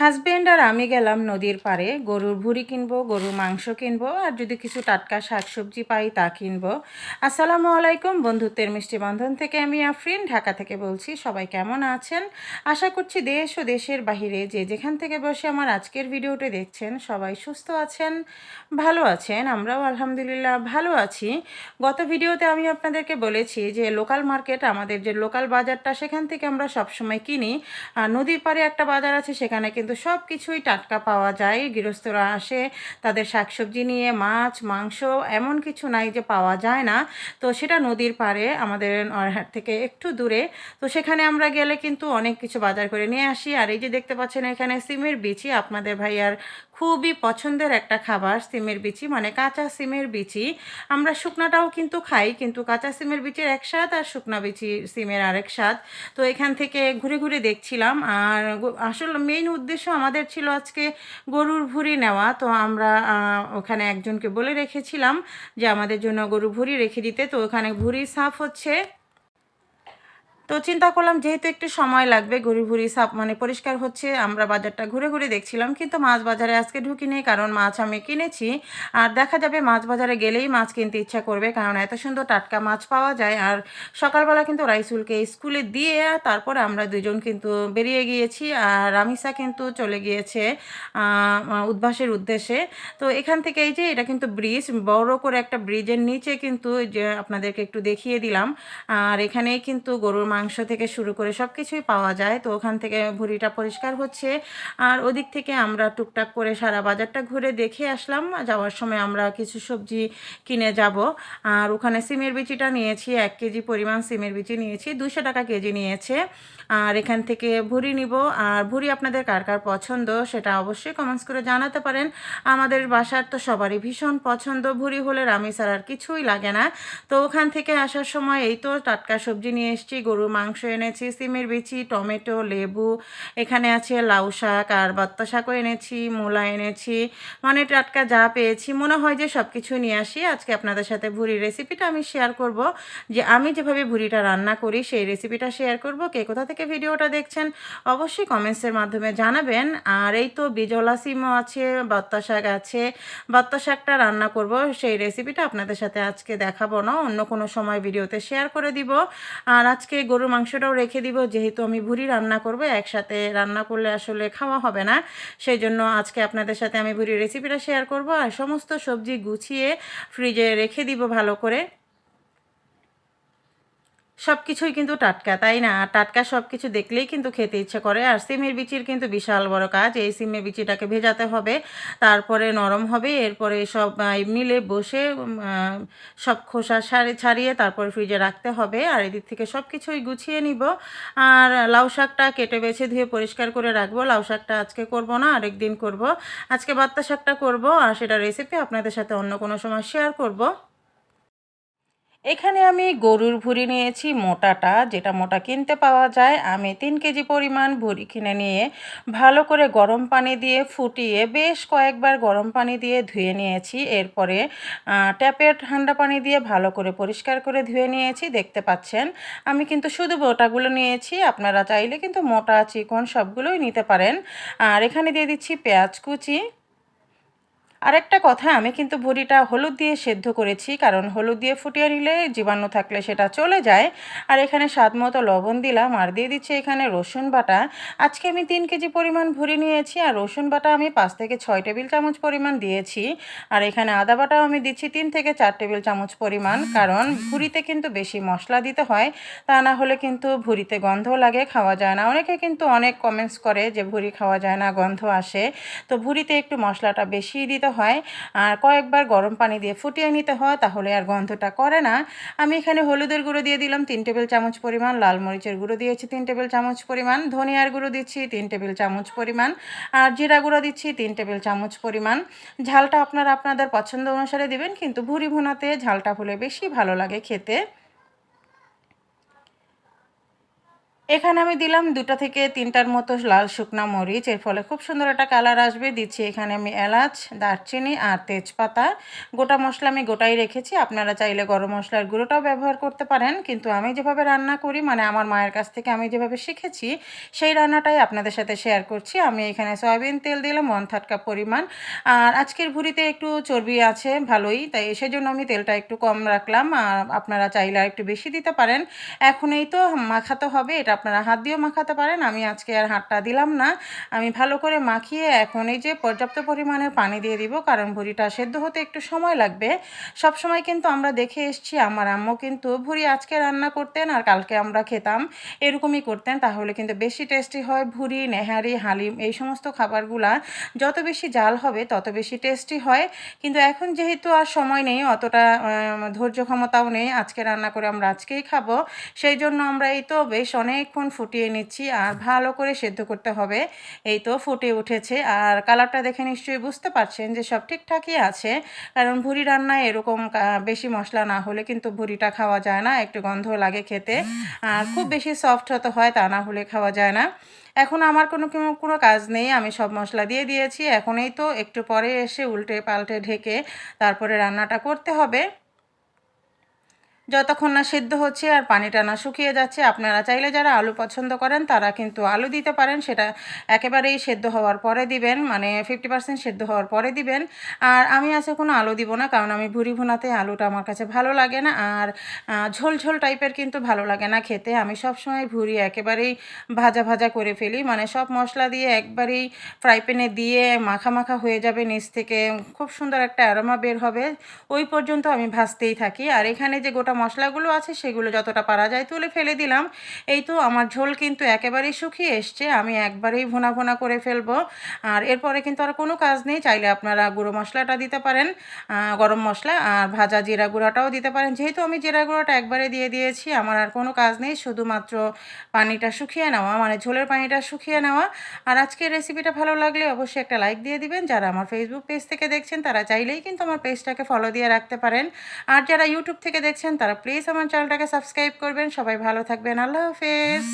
Husband আর আমি গেলাম নদীর পাড়ে। গরুর ভুড়ি কিনবো, গরুর মাংস কিনবো, আর যদি কিছু টাটকা শাকসবজি পাই তা কিনবো। আসসালামু আলাইকুম, বন্ধুত্বের মিষ্টি বন্ধন থেকে আমি আফরিন, ঢাকা থেকে বলছি, সবাই কেমন আছেন? আশা করছি দেশ ও দেশের বাহিরে যে যেখান থেকে বসে আমার আজকের ভিডিওটি দেখছেন, সবাই সুস্থ আছেন, ভালো আছেন, আমরাও আলহামদুলিল্লাহ ভালো আছি। গত ভিডিওতে আমি আপনাদেরকে বলেছি যে লোকাল মার্কেট, আমাদের যে লোকাল বাজারটা, সেখান থেকে আমরা সবসময় কিনি। আর নদীর পাড়ে একটা বাজার আছে, সেখানে কিন্তু সব কিছুই টাটকা পাওয়া যায়। গৃহস্থরা আসে, তাদের শাকসবজি নিয়ে, মাছ, মাংস এমন কিছু নাই যে পাওয়া যায় না। তো সেটা নদীর পাড়ে, আমাদের নরহাট থেকে একটু দূরে। তো সেখানে আমরা গেলে কিন্তু অনেক কিছু বাজার করে নিয়ে আসি। আর এই যে দেখতে পাচ্ছেন এখানে সিমের বিচি। আপনাদের ভাইয়ার খুবই পছন্দের একটা খাবার, সিমের বিচি মানে কাঁচা সিমের বিচি। আমরা শুকনাটাও কিন্তু খাই, কিন্তু কাঁচা সিমের বিচির এক স্বাদ আর শুকনা বিচি সিমের আরেক স্বাদ। তো এখান থেকে ঘুরে ঘুরে দেখছিলাম। আর আসলে মেইন উদ্দেশ্য আমাদের ছিল আজকে গরুর ভুঁড়ি নেওয়া। তো আমরা ওখানে একজনকে বলে রেখেছিলাম যে আমাদের জন্য গরু ভুঁড়ি রেখে দিতে। তো ওখানে ভুঁড়ি সাফ হচ্ছে। তো চিন্তা করলাম যেহেতু একটু সময় লাগবে, ঘুরি ঘুরি সাপ মানে পরিষ্কার হচ্ছে, আমরা বাজারটা ঘুরে ঘুরে দেখছিলাম, কিন্তু মাছ বাজারে আজকে ঢুকিনি কারণ মাছ আমি কিনেছি। আর দেখা যাবে মাছ বাজারে গেলেই মাছ কিনতে ইচ্ছা করবে, কারণ এত সুন্দর টাটকা মাছ পাওয়া যায়। আর সকালবেলা কিন্তু রাইসুলকে স্কুলে দিয়ে তারপরে আমরা দুজন কিন্তু বেরিয়ে গিয়েছি, আর রামিসা কিন্তু চলে গিয়েছে উদ্ভাসের উদ্দেশ্যে। তো এখান থেকে এই যে এটা কিন্তু ব্রিজ, বড় করে একটা ব্রিজের নিচে কিন্তু যে আপনাদেরকে একটু দেখিয়ে দিলাম। আর এখানেই কিন্তু গরুর মাংস থেকে শুরু করে সব কিছুই পাওয়া যায়। তো ওখান থেকে ভুঁড়িটা পরিষ্কার হচ্ছে। আর ওদিক থেকে আমরা টুকটাক করে সারা বাজারটা ঘুরে দেখে আসলাম। যাওয়ার সময় আমরা কিছু সবজি কিনে যাব। আর ওখানে সিমের বিচিটা নিয়েছি, এক কেজি পরিমাণ সিমের বিচি নিয়েছি দুশো টাকা কেজি নিয়েছে। আর এখান থেকে ভুঁড়ি নিব। আর ভুঁড়ি আপনাদের কার কার পছন্দ সেটা অবশ্যই কমেন্টস করে জানাতে পারেন। আমাদের বাসার তো সবারই ভীষণ পছন্দ। ভুঁড়ি হলে রামি আর কিছুই লাগে না। তো ওখান থেকে আসার সময় এই তো টাটকা সবজি নিয়ে এসেছি, গরুর মাংস এনেছি, সিমের বিচি, টমেটো, লেবু, এখানে আছে লাউ শাক আর বাত্তা শাকও এনেছি, মূলা এনেছি মানে টাটকা যা পেয়েছি। মনে হয় যে সব কিছু নিয়ে আসি। আজকে আপনাদের সাথে ভুড়ির রেসিপিটা আমি শেয়ার করব। যে আমি যেভাবে ভুড়িটা রান্না করি, সেই রেসিপিটা শেয়ার করব। কে কোথা থেকে ভিডিওটা দেখছেন, অবশ্যই কমেন্টসের মাধ্যমে জানাবেন। আর এই তো বিজলা সিমও আছে, বাত্তা শাক আছে, বাত্তা শাকটা রান্না করব, সেই রেসিপিটা আপনাদের সাথে আজকে দেখাবো না, অন্য কোনো সময় ভিডিওতে শেয়ার করে দিব। আর আজকে গরুর মাংসটাও রেখে দিব, যেহেতু আমি ভুড়ি রান্না করব, একসাথে রান্না করলে আসলে খাওয়া হবে না। সেই জন্য আজকে আপনাদের সাথে আমি ভুড়ির রেসিপিটা শেয়ার করব। আর সমস্ত সবজি গুছিয়ে ফ্রিজে রেখে দিব ভালো করে। সব কিছুই কিন্তু টাটকা, তাই না? টাটকা সব কিছু দেখলেই কিন্তু খেতে ইচ্ছে করে। আর সিমের বিচির কিন্তু বিশাল বড় কাজ। এই সিমের বিচিটাকে ভেজাতে হবে, তারপরে নরম হবে, এরপরে সব মিলে বসে সব খোসা সারি, ছাড়িয়ে তারপর ফ্রিজে রাখতে হবে। আর এদিক থেকে সব কিছুই গুছিয়ে নিব। আর লাউ শাকটা কেটে বেছে ধুয়ে পরিষ্কার করে রাখব। লাউ শাকটা আজকে করব না আরেক দিন করব। আজকে বাত্তা শাকটা করব। আর সেটা রেসিপি আপনাদের সাথে অন্য কোনো সময় শেয়ার করব। এখানে আমি গরুর ভুঁড়ি নিয়েছি, মোটাটা, যেটা মোটা কিনতে পাওয়া যায়। আমি তিন কেজি পরিমাণ ভুঁড়ি কিনে নিয়ে ভালো করে গরম পানি দিয়ে ফুটিয়ে বেশ কয়েকবার গরম পানি দিয়ে ধুয়ে নিয়েছি। এরপরে ট্যাপের ঠান্ডা পানি দিয়ে ভালো করে পরিষ্কার করে ধুয়ে নিয়েছি। দেখতে পাচ্ছেন, আমি কিন্তু শুধু মোটাগুলো নিয়েছি। আপনারা চাইলে কিন্তু মোটা, চিকন সবগুলোই নিতে পারেন। আর এখানে দিয়ে দিচ্ছি পেঁয়াজ কুচি। আরেকটা কথা, আমি কিন্তু ভুঁড়িটা হলুদ দিয়ে সেদ্ধ করেছি, কারণ হলুদ দিয়ে ফুটিয়ে নিলে জীবাণু থাকলে সেটা চলে যায়। আর এখানে স্বাদ মতো লবণ দিলাম, আর দিয়ে দিচ্ছি এখানে রসুন বাটা। আজকে আমি তিন কেজি পরিমাণ ভুঁড়ি নিয়েছি, আর রসুন বাটা আমি পাঁচ থেকে ছয় টেবিল চামচ পরিমাণ দিয়েছি। আর এখানে আদা বাটাও আমি দিচ্ছি তিন থেকে চার টেবিল চামচ পরিমাণ, কারণ ভুঁড়িতে কিন্তু বেশি মশলা দিতে হয়, তা না হলে কিন্তু ভুঁড়িতে গন্ধ লাগে, খাওয়া যায় না। অনেকে কিন্তু অনেক কমেন্টস করে যে ভুঁড়ি খাওয়া যায় না, গন্ধ আসে। তো ভুঁড়িতে একটু মশলাটা বেশি দিতে হয়। আর কয়েকবার গরম পানি দিয়ে ফুটিয়ে নিতে হয়, তাহলে আর গন্ধটা করে না। আমি এখানে হলুদের গুঁড়ো দিয়ে দিলাম, তিন টেবিল চামচ পরিমাণ। লাল মরিচের গুঁড়ো দিয়েছি, তিন টেবিল চামচ পরিমাণ। ধনিয়ার গুঁড়ো দিচ্ছি, তিন টেবিল চামচ পরিমাণ। আর জিরা গুঁড়ো দিচ্ছি, তিন টেবিল চামচ পরিমাণ। ঝালটা আপনারা আপনাদের পছন্দ অনুসারে দিবেন, কিন্তু ভুঁড়ি ভুনাতে ঝালটা হলে বেশি ভালো লাগে খেতে। এখানে আমি দিলাম দুটো থেকে তিনটার মতো লাল শুকনা মরিচ। এর ফলে খুব সুন্দর একটা কালার আসবে। দিচ্ছি এখানে আমি এলাচ, দারচিনি আর তেজপাতা। গোটা মশলা আমি গোটাই রেখেছি। আপনারা চাইলে গরম মশলার গুঁড়োটাও ব্যবহার করতে পারেন। কিন্তু আমি যেভাবে রান্না করি মানে আমার মায়ের কাছ থেকে আমি যেভাবে শিখেছি, সেই রান্নাটাই আপনাদের সাথে শেয়ার করছি। আমি এখানে সয়াবিন তেল দিলাম ওয়ান থার্ড কাপ পরিমাণ। আর আজকের ভুড়িতে একটু চর্বি আছে, ভালোই। তাই সেজন্য আমি তেলটা একটু কম রাখলাম। আর আপনারা চাইলে একটু বেশি দিতে পারেন। এখন এই তো মাখাতে হবে। এটা আপনারা হাত দিয়েও মাখাতে পারেন, আমি আজকে আর হাতটা দিলাম না। আমি ভালো করে মাখিয়ে এখন এই যে পর্যাপ্ত পরিমাণের পানি দিয়ে দিব, কারণ ভুড়িটা সেদ্ধ হতে একটু সময় লাগবে। সব সময় কিন্তু আমরা দেখে এসছি, আমার আম্মু কিন্তু ভুড়ি আজকে রান্না করতেন আর কালকে আমরা খেতাম, এরকমই করতেন। তাহলে কিন্তু বেশি টেস্টি হয় ভুড়ি, নেহারি, হালিম এই সমস্ত খাবারগুলা। যত বেশি জাল হবে, তত বেশি টেস্টি হয়। কিন্তু এখন যেহেতু আর সময় নেই, অতটা ধৈর্য ক্ষমতাও নেই, আজকে রান্না করে আমরা আজকেই খাব। সেই জন্য আমরা এই তো বেশ অনেকক্ষণ ফুটিয়ে নিচ্ছি আর ভালো করে সেদ্ধ করতে হবে। এই তো ফুটে উঠেছে আর কালারটা দেখে নিশ্চয়ই বুঝতে পারছেন যে সব ঠিকঠাকই আছে। কারণ ভুড়ি রান্নায় এরকম বেশি মশলা না হলে কিন্তু ভুড়িটা খাওয়া যায় না, একটু গন্ধ লাগে খেতে। আর খুব বেশি সফট হতে হয় তা না হলে খাওয়া যায় না। এখন আমার কোনো কোনো কাজ নেই, আমি সব মশলা দিয়ে দিয়েছি। এখনই তো একটু পরে এসে উল্টে পাল্টে ঢেকে তারপরে রান্নাটা করতে হবে। যতক্ষণ না সিদ্ধ হচ্ছে আর পানিটা না শুকিয়ে যাচ্ছে, আপনারা চাইলে যারা আলু পছন্দ করেন তারা কিন্তু আলু দিতে পারেন, সেটা একেবারেই সেদ্ধ হওয়ার পরে দিবেন মানে ফিফটি পার্সেন্ট সেদ্ধ হওয়ার পরে দিবেন। আর আমি আছে কোনো আলু দিব না, কারণ আমি ভুড়ি ভুনাতে আলুটা আমার কাছে ভালো লাগে না, আর ঝোল ঝোল টাইপের কিন্তু ভালো লাগে না খেতে। আমি সব সময় ভুড়ি একেবারেই ভাজা ভাজা করে ফেলি মানে সব মশলা দিয়ে একবারেই ফ্রাই প্যানে দিয়ে মাখা মাখা হয়ে যাবে নিচ থেকে, খুব সুন্দর একটা অ্যারোমা বের হবে। ওই পর্যন্ত আমি ভাজতেই থাকি। আর এখানে যে গোটা মশলাগুলো আছে সেগুলো যতটা পারা যায় তুলে ফেলে দিলাম। এই তো আমার ঝোল কিন্তু একেবারেই শুকিয়ে এসছে, আমি একবারেই ভোনা ভোনা করে ফেলব। আর এরপরে কিন্তু আর কোনো কাজ নেই, চাইলে আপনারা গুঁড়ো মশলাটা দিতে পারেন গরম মশলা আর ভাজা জিরা গুঁড়াটাও দিতে পারেন। যেহেতু আমি জিরা গুঁড়োটা একবারে দিয়ে দিয়েছি, আমার আর কোনো কাজ নেই, শুধুমাত্র পানিটা শুকিয়ে নেওয়া মানে ঝোলের পানিটা শুকিয়ে নেওয়া। আর আজকের রেসিপিটা ভালো লাগলে অবশ্যই একটা লাইক দিয়ে দিবেন, যারা আমার ফেসবুক পেজ থেকে দেখছেন তারা চাইলেই কিন্তু আমার পেজটাকে ফলো দিয়ে রাখতে পারেন। আর যারা ইউটিউব থেকে দেখছেন তারা প্লিজ আমার চ্যানেলটাকে সাবস্ক্রাইব করবেন। সবাই ভালো থাকবেন। আল্লাহ হাফেজ।